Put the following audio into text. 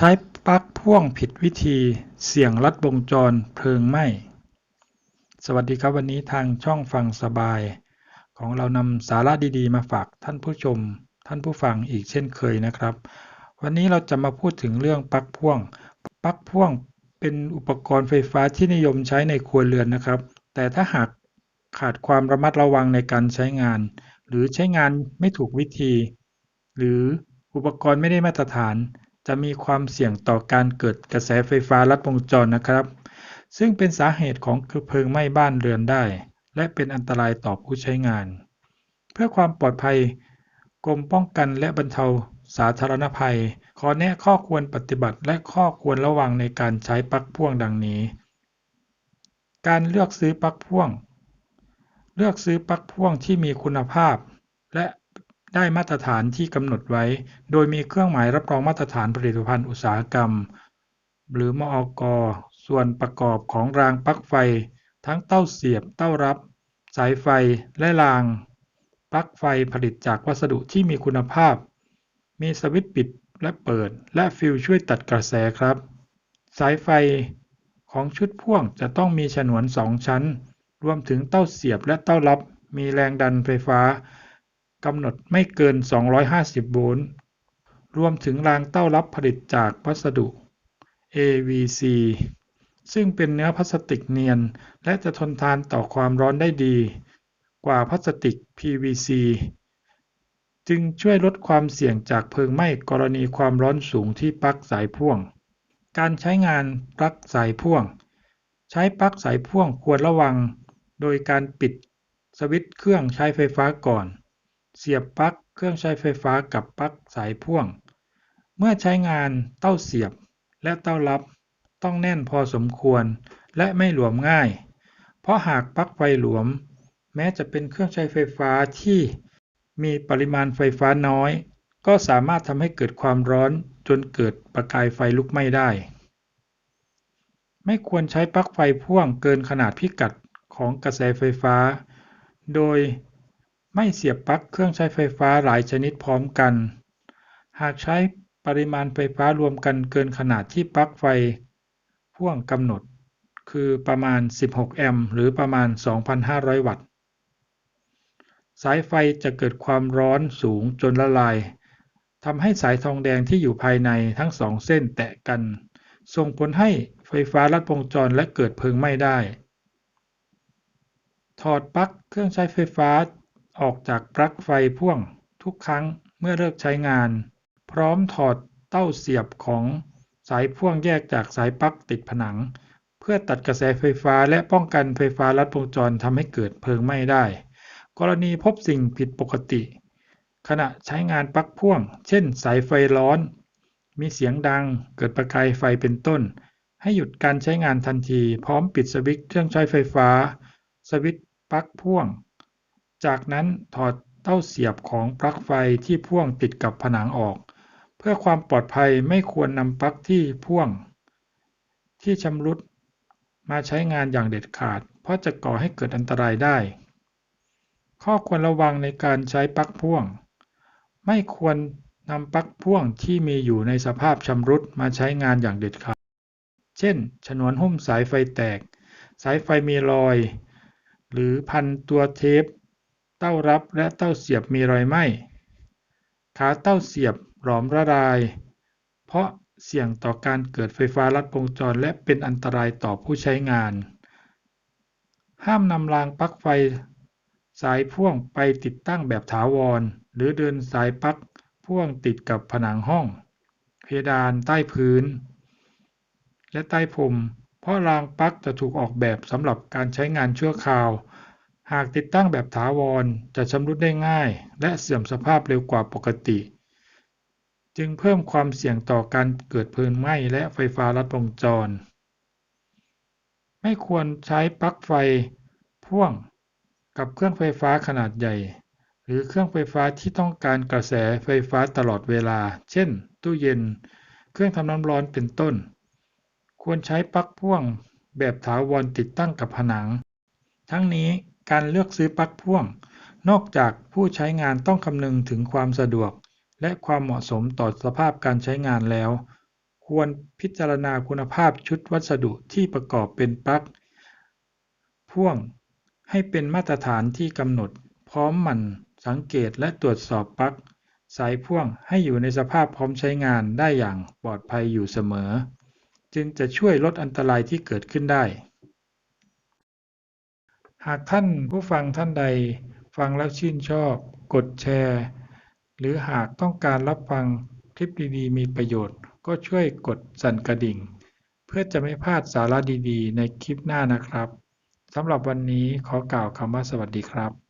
ใช้ปลั๊กพ่วงผิดวิธีเสี่ยงลัดวงจรเพลิงไหม้ สวัสดีครับวันนี้ทางช่องฟังสบาย ของเรานำสาระดีๆ มาฝากท่านผู้ชม ท่านผู้ฟังอีกเช่นเคยนะครับ วันนี้เราจะมาพูดถึงเรื่องปลั๊กพ่วง ปลั๊กพ่วงเป็นอุปกรณ์ไฟฟ้าที่นิยมใช้ในครัวเรือนนะครับ แต่ถ้าหากขาดความระมัดระวังในการใช้งาน หรือใช้งานไม่ถูกวิธี หรืออุปกรณ์ไม่ได้มาตรฐาน จะมีความเสี่ยงต่อการเกิดกระแสไฟฟ้าลัดวงจรนะครับ ซึ่งเป็นสาเหตุของเพลิงไหม้บ้านเรือนได้ และเป็นอันตรายต่อผู้ใช้งาน เพื่อความปลอดภัย กรมป้องกันและบรรเทาสาธารณภัย ขอแนะข้อควรปฏิบัติและข้อควรระวังในการใช้ปลั๊กพ่วงดังนี้ การเลือกซื้อปลั๊กพ่วง เลือกซื้อปลั๊กพ่วงที่มีคุณภาพ และ ได้มาตรฐานที่กำหนดไว้ โดยมีเครื่องหมายรับรองมาตรฐานผลิตภัณฑ์อุตสาหกรรม หรือมอกส่วนประกอบของรางปลั๊กไฟ ทั้งเต้าเสียบ เต้ารับ สายไฟ และราง ปลั๊กไฟผลิตจากวัสดุที่มีคุณภาพ มีสวิตช์ปิดและเปิด และฟิลช่วยตัดกระแสครับ สายไฟของชุดพ่วงจะต้องมีฉนวนสองชั้น รวมถึงเต้าเสียบและเต้ารับ มีแรงดันไฟฟ้า กำหนดไม่เกิน 250 โวลต์ รวมถึงรางเต้ารับผลิตจากวัสดุ AVC ซึ่งเป็นเนื้อพลาสติกเนียน และจะทนทานต่อความร้อนได้ดี กว่าพลาสติก PVC จึงช่วยลดความเสี่ยงจากเพลิงไหม้กรณีความร้อนสูงที่ปลั๊กสายพ่วง การใช้งานปลั๊กสายพ่วง ใช้ปลั๊กสายพ่วงควรระวัง โดยการปิดสวิตช์เครื่องใช้ไฟฟ้าก่อน เสียบปลั๊กเครื่องใช้ไฟฟ้ากับปลั๊กสายพ่วง เมื่อใช้งานเต้าเสียบและเต้ารับต้องแน่นพอสมควรและไม่หลวมง่าย เพราะหากปลั๊กไฟหลวม แม้จะเป็นเครื่องใช้ไฟฟ้าที่มีปริมาณไฟฟ้าน้อย ก็สามารถทำให้เกิดความร้อนจนเกิดประกายไฟลุกไหม้ได้ ไม่ควรใช้ปลั๊กไฟพ่วงเกินขนาดพิกัดของกระแสไฟฟ้า โดย ไม่เสียบปลั๊กเครื่องใช้ไฟฟ้าหลายชนิดพร้อมกัน หากใช้ปริมาณไฟฟ้ารวมกันเกินขนาดที่ปลั๊กไฟพ่วงกำหนด คือประมาณ 16 แอมป์หรือประมาณ 2,500 วัตต์ สายไฟจะเกิดความร้อนสูงจนละลายทำให้สายทองแดงที่อยู่ภายในทั้งสองเส้นแตะกัน ส่งผลให้ไฟฟ้าลัดวงจรและเกิดเพลิงไหม้ได้ ถอดปลั๊กเครื่องใช้ไฟฟ้า ออกจากปลั๊กไฟพ่วงทุกครั้งเมื่อเลิกใช้งาน พร้อมถอดเต้าเสียบของสายพ่วงแยกจากสายปลั๊กติดผนัง เพื่อตัดกระแสไฟฟ้าและป้องกันไฟฟ้าลัดวงจรทำให้เกิดเพลิงไหม้ได้ กรณีพบสิ่งผิดปกติ ขณะใช้งานปลั๊กพ่วง เช่น สายไฟร้อน มีเสียงดังเกิดประกายไฟเป็นต้น ให้หยุดการใช้งานทันที พร้อมปิดสวิตช์เครื่องใช้ไฟฟ้า สวิตช์ปลั๊กพ่วง จากนั้นถอดเต้าเสียบของปลั๊กไฟที่พ่วงติดกับผนังออก เพื่อความปลอดภัยไม่ควรนำปลั๊กที่พ่วง ที่ชำรุดมาใช้งานอย่างเด็ดขาด เพราะจะก่อให้เกิดอันตรายได้ ข้อควรระวังในการใช้ปลั๊กพ่วง ไม่ควรนำปลั๊กพ่วงที่มีอยู่ในสภาพชำรุดมาใช้งานอย่างเด็ดขาด เช่น ฉนวนหุ้มสายไฟแตก สายไฟมีรอย หรือพันตัวเทป เต้ารับและเต้าเสียบมีรอยไหม้ ขาเต้าเสียบหลอมละลาย เพราะเสี่ยงต่อการเกิดไฟฟ้าลัดวงจรและเป็นอันตรายต่อผู้ใช้งาน ห้ามนำรางปลั๊กไฟ สายพ่วงไปติดตั้งแบบถาวร หรือเดินสายปลั๊กพ่วงติดกับผนังห้อง เพดานใต้พื้น และใต้พรมเพราะรางปลั๊กจะถูกออกแบบสำหรับการใช้งานชั่วคราว หากติดตั้งแบบถาวรจะชำรุดได้ง่าย และเสื่อมสภาพเร็วกว่าปกติ จึงเพิ่มความเสี่ยงต่อการเกิดเพลิงไหม้และไฟฟ้าลัดวงจร ไม่ควรใช้ปลั๊กไฟพ่วงกับเครื่องไฟฟ้าขนาดใหญ่ หรือเครื่องไฟฟ้าที่ต้องการกระแสไฟฟ้าตลอดเวลา เช่น ตู้เย็น เครื่องทำน้ำร้อนเป็นต้น ควรใช้ปลั๊กพ่วงแบบถาวรติดตั้งกับผนัง ทั้งนี้ การเลือกซื้อปลั๊กพ่วง นอกจากผู้ใช้งานต้องคำนึงถึงความสะดวก และความเหมาะสมต่อสภาพการใช้งานแล้ว ควรพิจารณาคุณภาพชุดวัสดุที่ประกอบเป็นปลั๊กพ่วงให้เป็นมาตรฐานที่กำหนด พร้อมหมั่นสังเกตและตรวจสอบปลั๊กสายพ่วงให้อยู่ในสภาพพร้อมใช้งานได้อย่างปลอดภัยอยู่เสมอ จึงจะช่วยลดอันตรายที่เกิดขึ้นได้ากท่านผู้ฟังท่านใดฟังแล้วชื่นชอบ กดแชร์ หรือหากต้องการรับฟังคลิปดีๆ มีประโยชน์ ก็ช่วยกดสั่นกระดิ่ง เพื่อจะไม่พลาดสาระดีๆ ในคลิปหน้านะครับสำหรับวันนี้ขอกล่าวคำว่าสวัสดีครับ